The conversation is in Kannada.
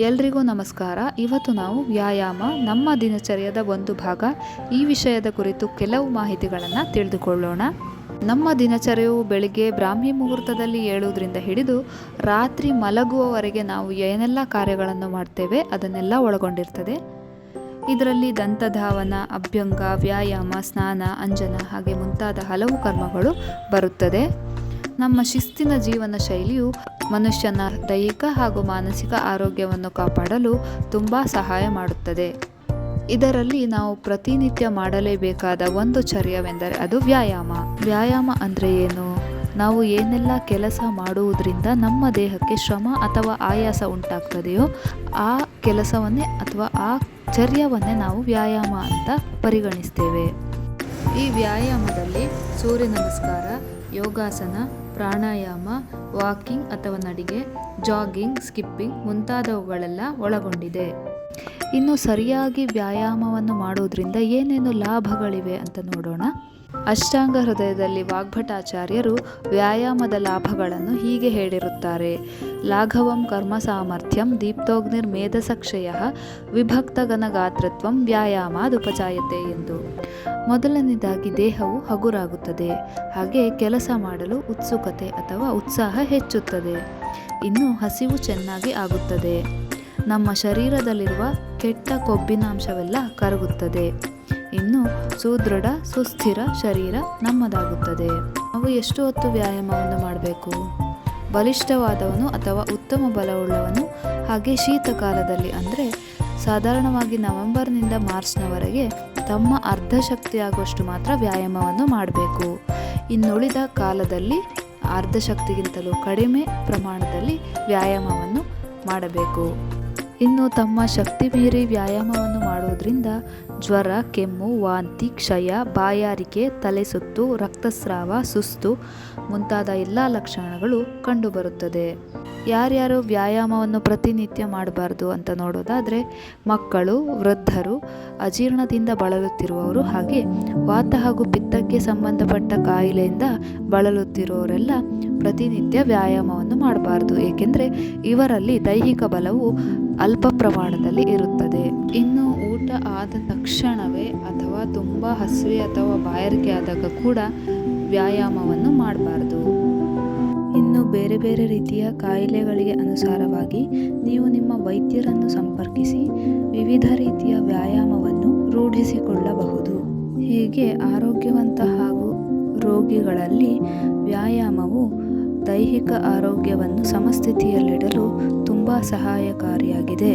ಎಲ್ರಿಗೂ ನಮಸ್ಕಾರ. ಇವತ್ತು ನಾವು ವ್ಯಾಯಾಮ, ನಮ್ಮ ದಿನಚರ್ಯದ ಒಂದು ಭಾಗ. ಈ ವಿಷಯದ ಕುರಿತು ಕೆಲವು ಮಾಹಿತಿಗಳನ್ನು ತಿಳಿದುಕೊಳ್ಳೋಣ. ನಮ್ಮ ದಿನಚರ್ಯವು ಬೆಳಿಗ್ಗೆ ಬ್ರಾಹ್ಮಿ ಮುಹೂರ್ತದಲ್ಲಿ ಏಳುವುದರಿಂದ ಹಿಡಿದು ರಾತ್ರಿ ಮಲಗುವವರೆಗೆ ನಾವು ಏನೆಲ್ಲ ಕಾರ್ಯಗಳನ್ನು ಮಾಡ್ತೇವೆ, ಅದನ್ನೆಲ್ಲ ಒಳಗೊಂಡಿರ್ತದೆ. ಇದರಲ್ಲಿ ದಂತಧಾವನ, ಅಭ್ಯಂಗ, ವ್ಯಾಯಾಮ, ಸ್ನಾನ, ಅಂಜನ ಹಾಗೆ ಮುಂತಾದ ಹಲವು ಕರ್ಮಗಳು ಬರುತ್ತದೆ. ನಮ್ಮ ಶಿಸ್ತಿನ ಜೀವನ ಶೈಲಿಯು ಮನುಷ್ಯನ ದೈಹಿಕ ಹಾಗೂ ಮಾನಸಿಕ ಆರೋಗ್ಯವನ್ನು ಕಾಪಾಡಲು ತುಂಬ ಸಹಾಯ ಮಾಡುತ್ತದೆ. ಇದರಲ್ಲಿ ನಾವು ಪ್ರತಿನಿತ್ಯ ಮಾಡಲೇಬೇಕಾದ ಒಂದು ಚರ್ಯವೆಂದರೆ ಅದು ವ್ಯಾಯಾಮ. ವ್ಯಾಯಾಮ ಅಂದರೆ ಏನು? ನಾವು ಏನೆಲ್ಲ ಕೆಲಸ ಮಾಡುವುದರಿಂದ ನಮ್ಮ ದೇಹಕ್ಕೆ ಶ್ರಮ ಅಥವಾ ಆಯಾಸ ಉಂಟಾಗ್ತದೆಯೋ ಆ ಕೆಲಸವನ್ನೇ ಅಥವಾ ಆ ಚರ್ಯವನ್ನೇ ನಾವು ವ್ಯಾಯಾಮ ಅಂತ ಪರಿಗಣಿಸ್ತೇವೆ. ಈ ವ್ಯಾಯಾಮದಲ್ಲಿ ಸೂರ್ಯ ನಮಸ್ಕಾರ, ಯೋಗಾಸನ ಪ್ರಾಣಾಯಾಮ, ವಾಕಿಂಗ್ ಅಥವಾ ನಡಿಗೆ, ಜಾಗಿಂಗ್, ಸ್ಕಿಪ್ಪಿಂಗ್ ಮುಂತಾದವುಗಳೆಲ್ಲ ಒಳಗೊಂಡಿದೆ. ಇನ್ನು ಸರಿಯಾಗಿ ವ್ಯಾಯಾಮವನ್ನು ಮಾಡೋದರಿಂದ ಏನೇನು ಲಾಭಗಳಿವೆ ಅಂತ ನೋಡೋಣ. ಅಷ್ಟಾಂಗ ಹೃದಯದಲ್ಲಿ ವಾಗ್ಭಟಾಚಾರ್ಯರು ವ್ಯಾಯಾಮದ ಲಾಭಗಳನ್ನು ಹೀಗೆ ಹೇಳಿರುತ್ತಾರೆ. ಲಾಘವಂ ಕರ್ಮ ಸಾಮರ್ಥ್ಯಂ ದೀಪ್ತೋಗ್ನಿರ್ ಮೇಧಸಕ್ಷಯ ವಿಭಕ್ತಗನಗಾತ್ರತ್ವಂ ವ್ಯಾಯಾಮದುಪಚಾಯತೆ ಎಂದು. ಮೊದಲನೇದಾಗಿ ದೇಹವು ಹಗುರಾಗುತ್ತದೆ. ಹಾಗೆ ಕೆಲಸ ಮಾಡಲು ಉತ್ಸುಕತೆ ಅಥವಾ ಉತ್ಸಾಹ ಹೆಚ್ಚುತ್ತದೆ. ಇನ್ನು ಹಸಿವು ಚೆನ್ನಾಗಿ ಆಗುತ್ತದೆ. ನಮ್ಮ ಶರೀರದಲ್ಲಿರುವ ಕೆಟ್ಟ ಕೊಬ್ಬಿನಾಂಶವೆಲ್ಲ ಕರಗುತ್ತದೆ. ಇನ್ನು ಸುದೃಢ, ಸುಸ್ಥಿರ ಶರೀರ ನಮ್ಮದಾಗುತ್ತದೆ. ನಾವು ಎಷ್ಟು ಹೊತ್ತು ವ್ಯಾಯಾಮವನ್ನು ಮಾಡಬೇಕು? ಬಲಿಷ್ಠವಾದವನು ಅಥವಾ ಉತ್ತಮ ಬಲವುಳ್ಳವನು? ಹಾಗೆ ಶೀತಕಾಲದಲ್ಲಿ ಅಂದರೆ ಸಾಧಾರಣವಾಗಿ ನವೆಂಬರ್ನಿಂದ ಮಾರ್ಚ್ನವರೆಗೆ ತಮ್ಮ ಅರ್ಧ ಶಕ್ತಿಯಾಗುವಷ್ಟು ಮಾತ್ರ ವ್ಯಾಯಾಮವನ್ನು ಮಾಡಬೇಕು. ಇನ್ನುಳಿದ ಕಾಲದಲ್ಲಿ ಅರ್ಧ ಶಕ್ತಿಗಿಂತಲೂ ಕಡಿಮೆ ಪ್ರಮಾಣದಲ್ಲಿ ವ್ಯಾಯಾಮವನ್ನು ಮಾಡಬೇಕು. ಇನ್ನು ತಮ್ಮ ಶಕ್ತಿ ಮೀರಿ ವ್ಯಾಯಾಮವನ್ನು ಮಾಡೋದ್ರಿಂದ ಜ್ವರ, ಕೆಮ್ಮು, ವಾಂತಿ, ಕ್ಷಯ, ಬಾಯಾರಿಕೆ ತಲೆಸುತ್ತು ರಕ್ತಸ್ರಾವ, ಸುಸ್ತು ಮುಂತಾದ ಎಲ್ಲ ಲಕ್ಷಣಗಳು ಕಂಡುಬರುತ್ತದೆ. ಯಾರ್ಯಾರು ವ್ಯಾಯಾಮವನ್ನು ಪ್ರತಿನಿತ್ಯ ಮಾಡಬಾರ್ದು ಅಂತ ನೋಡೋದಾದರೆ ಮಕ್ಕಳು, ವೃದ್ಧರು, ಅಜೀರ್ಣದಿಂದ ಬಳಲುತ್ತಿರುವವರು ಹಾಗೆ ವಾತ ಹಾಗೂ ಪಿತ್ತಕ್ಕೆ ಸಂಬಂಧಪಟ್ಟ ಕಾಯಿಲೆಯಿಂದ ಬಳಲುತ್ತಿರುವವರೆಲ್ಲ ಪ್ರತಿನಿತ್ಯ ವ್ಯಾಯಾಮವನ್ನು ಮಾಡಬಾರ್ದು. ಏಕೆಂದರೆ ಇವರಲ್ಲಿ ದೈಹಿಕ ಬಲವು ಅಲ್ಪ ಪ್ರಮಾಣದಲ್ಲಿ ಇರುತ್ತದೆ. ಇನ್ನು ಊಟ ಆದ ತಕ್ಷಣವೇ ಅಥವಾ ತುಂಬ ಹಸಿವೆ ಅಥವಾ ಬಾಯಾರಿಕೆ ಆದಾಗ ಕೂಡ ವ್ಯಾಯಾಮವನ್ನು ಮಾಡಬಾರ್ದು. ಇನ್ನು ಬೇರೆ ಬೇರೆ ರೀತಿಯ ಕಾಯಿಲೆಗಳಿಗೆ ಅನುಸಾರವಾಗಿ ನೀವು ನಿಮ್ಮ ವೈದ್ಯರನ್ನು ಸಂಪರ್ಕಿಸಿ ವಿವಿಧ ರೀತಿಯ ವ್ಯಾಯಾಮವನ್ನು ರೂಢಿಸಿಕೊಳ್ಳಬಹುದು. ಹೀಗೆ ಆರೋಗ್ಯವಂತ ಹಾಗೂ ರೋಗಿಗಳಲ್ಲಿ ವ್ಯಾಯಾಮವು ದೈಹಿಕ ಆರೋಗ್ಯವನ್ನು ಸಮಸ್ಥಿತಿಯಲ್ಲಿಡಲು ತುಂಬ ಸಹಾಯಕಾರಿಯಾಗಿದೆ.